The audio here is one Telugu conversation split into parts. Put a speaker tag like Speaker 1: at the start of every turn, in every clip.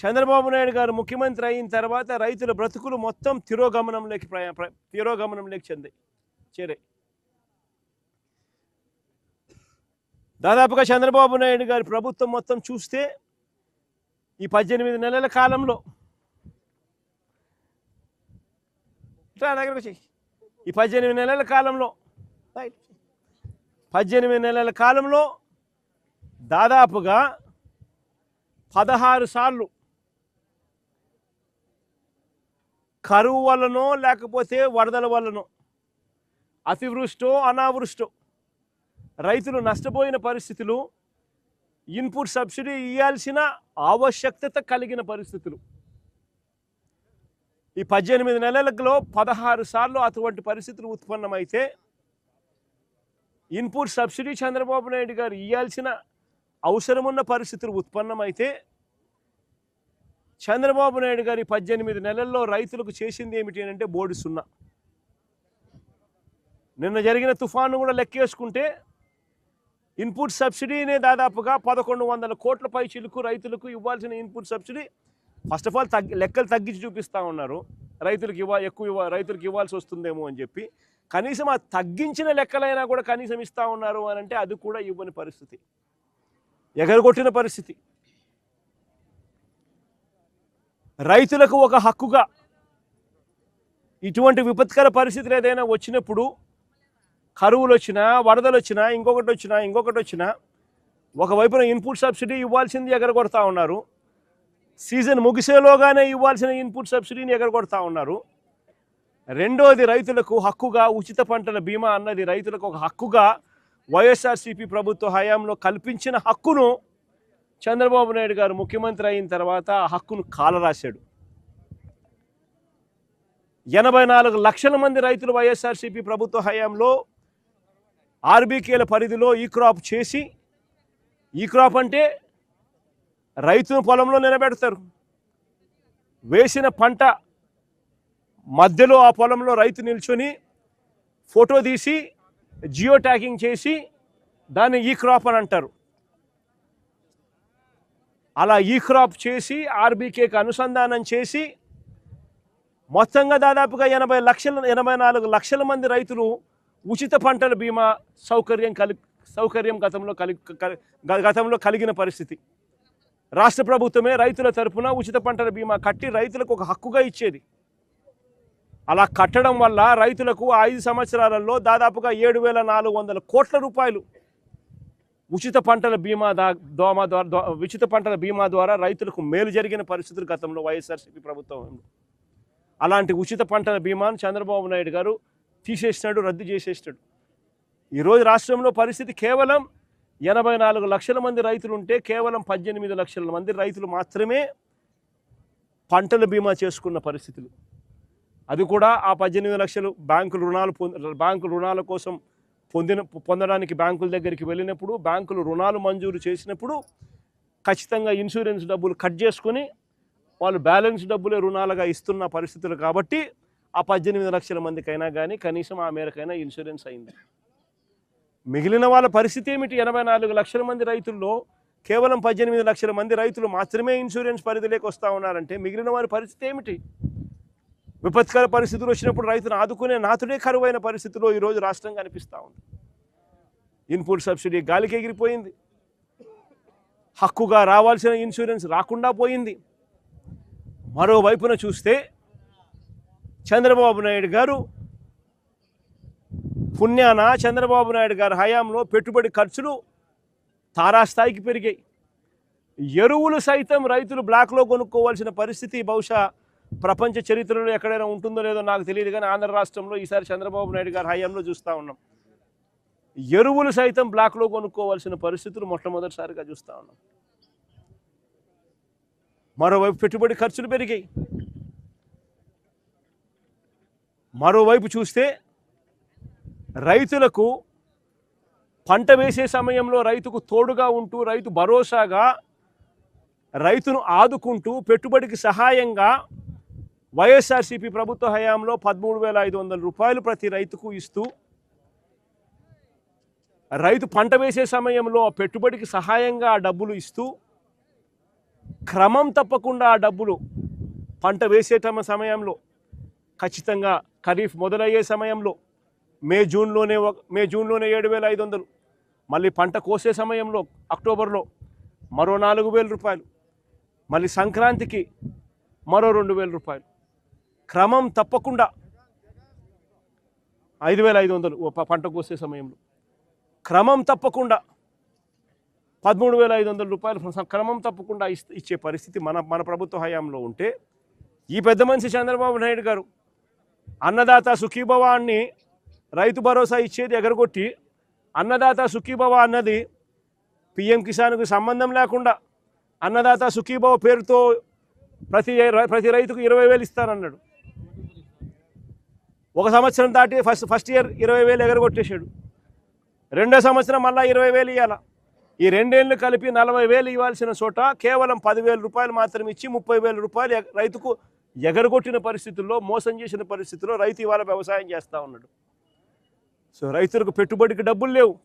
Speaker 1: చంద్రబాబు నాయుడు గారు ముఖ్యమంత్రి అయిన తర్వాత రైతుల బ్రతుకులు మొత్తం తిరోగమనంలోకి ప్రయా తిరోగమనంలోకి చెందాయి చేరాయి దాదాపుగా చంద్రబాబు నాయుడు గారి ప్రభుత్వం మొత్తం చూస్తే ఈ పద్దెనిమిది నెలల కాలంలో ఇట్లా దగ్గరకు ఈ పద్దెనిమిది నెలల కాలంలో రైట్. పద్దెనిమిది నెలల కాలంలో దాదాపుగా పదహారు సార్లు కరువు వల్లనో లేకపోతే వరదల వల్లనో అతివృష్టో అనావృష్టో రైతులు నష్టపోయిన పరిస్థితులు ఇన్పుట్ సబ్సిడీ ఇవ్వాల్సిన ఆవశ్యకత కలిగిన పరిస్థితులు. ఈ పద్దెనిమిది నెలలలో పదహారు సార్లు అటువంటి పరిస్థితులు ఉత్పన్నమైతే ఇన్పుట్ సబ్సిడీ చంద్రబాబు నాయుడు గారు ఇవ్వాల్సిన అవసరమున్న పరిస్థితులు ఉత్పన్నమైతే చంద్రబాబు నాయుడు గారి పద్దెనిమిది నెలల్లో రైతులకు చేసింది ఏమిటి అంటే బోర్డు సున్నా. నిన్న జరిగిన తుఫాను కూడా లెక్కేసుకుంటే ఇన్పుట్ సబ్సిడీనే దాదాపుగా పదకొండు వందల కోట్ల పై చిలుకు రైతులకు ఇవ్వాల్సిన input subsidy first of all తగ్గి లెక్కలు తగ్గించి చూపిస్తూ ఉన్నారు. రైతులకు ఇవ్వ ఎక్కువ ఇవ్వ రైతులకు ఇవ్వాల్సి వస్తుందేమో అని చెప్పి. కనీసం ఆ తగ్గించిన లెక్కలైనా కూడా కనీసం ఇస్తూ ఉన్నారు అని అంటే అది కూడా ఇవ్వని పరిస్థితి. ఎగరగొట్టిన పరిస్థితి. రైతులకు ఒక హక్కుగా. ఇటువంటి విపత్కర పరిస్థితులు ఏదైనా వచ్చినప్పుడు కరువులు వచ్చినా వరదలు వచ్చినా ఇంకొకటి వచ్చినా ఇంకొకటి వచ్చినా ఒకవైపున ఇన్పుట్ సబ్సిడీ ఇవ్వాల్సింది ఎగరగొడతా ఉన్నారు. సీజన్ ముగిసేలోగానే ఇవ్వాల్సిన ఇన్పుట్ సబ్సిడీని ఎగరగొడతా ఉన్నారు. రెండోది రైతులకు హక్కుగా ఉచిత పంటల బీమా అన్నది రైతులకు ఒక హక్కుగా వైఎస్ఆర్సీపీ ప్రభుత్వ హయాంలో కల్పించిన హక్కును చంద్రబాబు నాయుడు గారు ముఖ్యమంత్రి అయిన తర్వాత ఆ హక్కును కాలరాశాడు. ఎనభై నాలుగు లక్షల మంది రైతులు వైఎస్ఆర్సీపీ ప్రభుత్వ హయాంలో ఆర్బీకేల పరిధిలో ఈ క్రాప్ చేసి ఈ క్రాప్ అంటే రైతును పొలంలో నిలబెడతారు. వేసిన పంట మధ్యలో ఆ పొలంలో రైతు నిల్చొని ఫోటో తీసి జియో ట్యాగింగ్ చేసి దాన్ని ఈ క్రాప్ అని అంటారు. అలా ఈ క్రాప్ చేసి ఆర్బీకేకి అనుసంధానం చేసి మొత్తంగా దాదాపుగా ఎనభై లక్షల ఎనభై నాలుగు లక్షల మంది రైతులు ఉచిత పంటల బీమా సౌకర్యం కలి సౌకర్యం గతంలో కలి గ- గతంలో కలిగిన పరిస్థితి. రాష్ట్ర ప్రభుత్వమే రైతుల తరపున ఉచిత పంటల బీమా కట్టి రైతులకు ఒక హక్కుగా ఇచ్చేది. అలా కట్టడం వల్ల రైతులకు ఐదు సంవత్సరాలలో దాదాపుగా ఏడు వేల నాలుగు వందల కోట్ల రూపాయలు ఉచిత పంటల బీమా దా దోమ ద్వారా ఉచిత పంటల బీమా ద్వారా రైతులకు మేలు జరిగిన పరిస్థితులు గతంలో వైఎస్ఆర్సీపీ ప్రభుత్వం. అలాంటి ఉచిత పంటల బీమాను చంద్రబాబు నాయుడు గారు తీసేసినాడు రద్దు చేసేసినాడు. ఈరోజు రాష్ట్రంలో పరిస్థితి కేవలం ఎనభై నాలుగు లక్షల మంది రైతులు ఉంటే కేవలం పద్దెనిమిది లక్షల మంది రైతులు మాత్రమే పంటల బీమా చేసుకున్న పరిస్థితులు. అది కూడా ఆ పద్దెనిమిది లక్షలు బ్యాంకులు రుణాలు పొంది బ్యాంకు రుణాల కోసం పొందిన పొందడానికి బ్యాంకుల దగ్గరికి వెళ్ళినప్పుడు బ్యాంకులు రుణాలు మంజూరు చేసినప్పుడు ఖచ్చితంగా ఇన్సూరెన్స్ డబ్బులు కట్ చేసుకొని వాళ్ళు బ్యాలెన్స్ డబ్బులే రుణాలుగా ఇస్తున్న పరిస్థితులు కాబట్టి ఆ పద్దెనిమిది లక్షల మందికైనా కానీ కనీసం ఆ మేరకైనా ఇన్సూరెన్స్ అయింది. మిగిలిన వాళ్ళ పరిస్థితి ఏమిటి? ఎనభై నాలుగు లక్షల మంది రైతుల్లో కేవలం పద్దెనిమిది లక్షల మంది రైతులు మాత్రమే ఇన్సూరెన్స్ పరిధిలోకి వస్తూ ఉన్నారంటే మిగిలిన వారి పరిస్థితి ఏమిటి? విపత్కర పరిస్థితులు వచ్చినప్పుడు రైతును ఆదుకునే నాతుడే కరువైన పరిస్థితిలో ఈరోజు రాష్ట్రం కనిపిస్తూ ఉంది. ఇన్పుట్ సబ్సిడీ గాలికి ఎగిరిపోయింది. హక్కుగా రావాల్సిన ఇన్సూరెన్స్ రాకుండా పోయింది. మరోవైపున చూస్తే చంద్రబాబు నాయుడు గారు పుణ్యాన చంద్రబాబు నాయుడు గారి హయాంలో పెట్టుబడి ఖర్చులు తారాస్థాయికి పెరిగాయి. ఎరువులు సైతం రైతులు బ్లాక్లో కొనుక్కోవాల్సిన పరిస్థితి బహుశా ప్రపంచ చరిత్రలో ఎక్కడైనా ఉంటుందో లేదో నాకు తెలియదు కానీ ఆంధ్ర రాష్ట్రంలో ఈసారి చంద్రబాబు నాయుడు గారి హయాంలో చూస్తూ ఉన్నాం. ఎరువులు సైతం బ్లాక్లో కొనుక్కోవాల్సిన పరిస్థితులు మొట్టమొదటిసారిగా చూస్తూ ఉన్నాం. మరోవైపు పెట్టుబడి ఖర్చులు పెరిగాయి. మరోవైపు చూస్తే రైతులకు పంట వేసే సమయంలో రైతుకు తోడుగా ఉంటూ రైతు భరోసాగా రైతును ఆదుకుంటూ పెట్టుబడికి సహాయంగా వైఎస్ఆర్సీపీ ప్రభుత్వ హయాంలో పదమూడు వేల ఐదు వందల రూపాయలు ప్రతి రైతుకు ఇస్తూ రైతు పంట వేసే సమయంలో పెట్టుబడికి సహాయంగా ఆ డబ్బులు ఇస్తూ క్రమం తప్పకుండా ఆ డబ్బులు పంట వేసే సమయంలో ఖచ్చితంగా ఖరీఫ్ మొదలయ్యే సమయంలో మే జూన్లోనే ఒక- మే జూన్లోనే ఏడు వేల ఐదు వందలు మళ్ళీ పంట కోసే సమయంలో అక్టోబర్లో మరో నాలుగు వేల రూపాయలు మళ్ళీ సంక్రాంతికి మరో రెండు వేల రూపాయలు. క్రమం తప్పకుండా ఐదు వేల ఐదు వందలు పంట కోసే సమయంలో. క్రమం తప్పకుండా పదమూడు వేల ఐదు వందల రూపాయలు క్రమం తప్పకుండా ఇస్- ఇచ్చే పరిస్థితి మన మన ప్రభుత్వ హయాంలో ఉంటే ఈ పెద్ద మనిషి చంద్రబాబు నాయుడు గారు అన్నదాత సుఖీభవ రైతు భరోసా ఇచ్చేది ఎగరగొట్టి అన్నదాత సుఖీభవ అన్నది పిఎం కిసాన్కు సంబంధం లేకుండా అన్నదాత సుఖీభవ పేరుతో ప్రతి రై- ప్రతి రైతుకు ఇరవై వేలు ఇస్తానన్నాడు. ఒక సంవత్సరం దాటి ఫస్ట్ ఫస్ట్ ఇయర్ ఇరవై వేలు ఎగరగొట్టేశాడు. రెండో సంవత్సరం మళ్ళీ ఇరవై వేలు ఇవ్వాల ఈ రెండేళ్ళు కలిపి నలభై వేలు ఇవ్వాల్సిన చోట కేవలం పదివేల రూపాయలు మాత్రం ఇచ్చి ముప్పై వేల రూపాయలు ఎగ- రైతుకు ఎగరగొట్టిన పరిస్థితుల్లో మోసం చేసిన పరిస్థితుల్లో రైతు ఇవాళ వ్యవసాయం చేస్తూ ఉన్నాడు. సో రైతులకు పెట్టుబడికి డబ్బులు లేవు.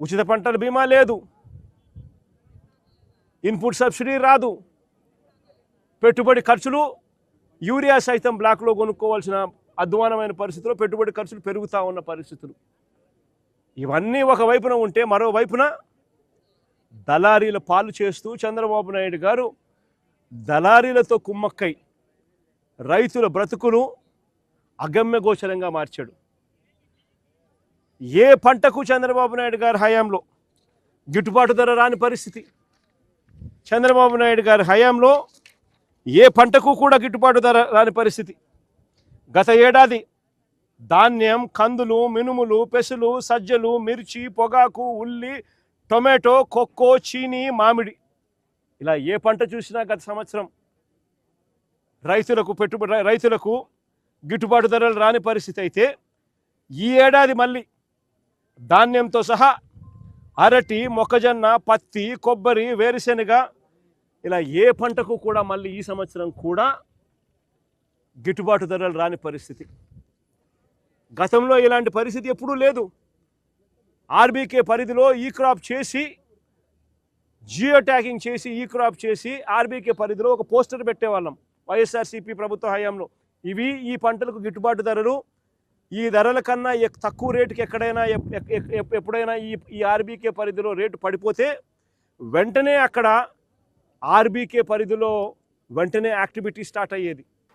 Speaker 1: ఉచిత పంటల బీమా లేదు. ఇన్పుట్ సబ్సిడీ రాదు. పెట్టుబడి ఖర్చులు యూరియా సైతం బ్లాక్లో కొనుక్కోవాల్సిన అధ్వానమైన పరిస్థితుల్లో పెట్టుబడి ఖర్చులు పెరుగుతూ ఉన్న పరిస్థితులు. ఇవన్నీ ఒకవైపున ఉంటే మరోవైపున దళారీల పాలు చేస్తూ చంద్రబాబు నాయుడు గారు దళారీలతో కుమ్మక్కై రైతుల బ్రతుకును అగమ్యగోచరంగా మార్చాడు. ఏ పంటకు చంద్రబాబు నాయుడు గారి హయాంలో గిట్టుబాటు ధర రాని పరిస్థితి? చంద్రబాబు నాయుడు గారి హయాంలో ఏ పంటకు కూడా గిట్టుబాటు ధర రాని పరిస్థితి? గత ఏడాది ధాన్యం కందులు మినుములు పెసలు సజ్జలు మిర్చి పొగాకు ఉల్లి టొమాటో కొక్కో చీని మామిడి. ఇలా ఏ పంట చూసినా గత సంవత్సరం రైతులకు పెట్టుబడి రైతులకు గిట్టుబాటు ధరలు రాని పరిస్థితి అయితే ఈ ఏడాది మళ్ళీ ధాన్యంతో సహా అరటి మొక్కజొన్న పత్తి కొబ్బరి వేరుశెనగ ఇలా ఏ పంటకు కూడా మళ్ళీ ఈ సంవత్సరం కూడా గిట్టుబాటు ధరలు రాని పరిస్థితి. గతంలో ఇలాంటి పరిస్థితి ఎప్పుడూ లేదు. ఆర్బీకే పరిధిలో ఈ క్రాప్ చేసి జియో ట్యాగింగ్ చేసి ఈ క్రాప్ చేసి ఆర్బీకే పరిధిలో ఒక పోస్టర్ పెట్టేవాళ్ళం వైఎస్ఆర్సీపీ ప్రభుత్వ హయాంలో. ఇవి ఈ పంటలకు గిట్టుబాటు ధరలు. ఈ ధరల కన్నా తక్కువ రేటుకి ఎక్కడైనా ఎప్పుడైనా ఈ ఈ ఆర్బీకే పరిధిలో రేటు పడిపోతే వెంటనే అక్కడ ఆర్బీకే పరిధిలో వెంటనే యాక్టివిటీ స్టార్ట్ అయ్యేది.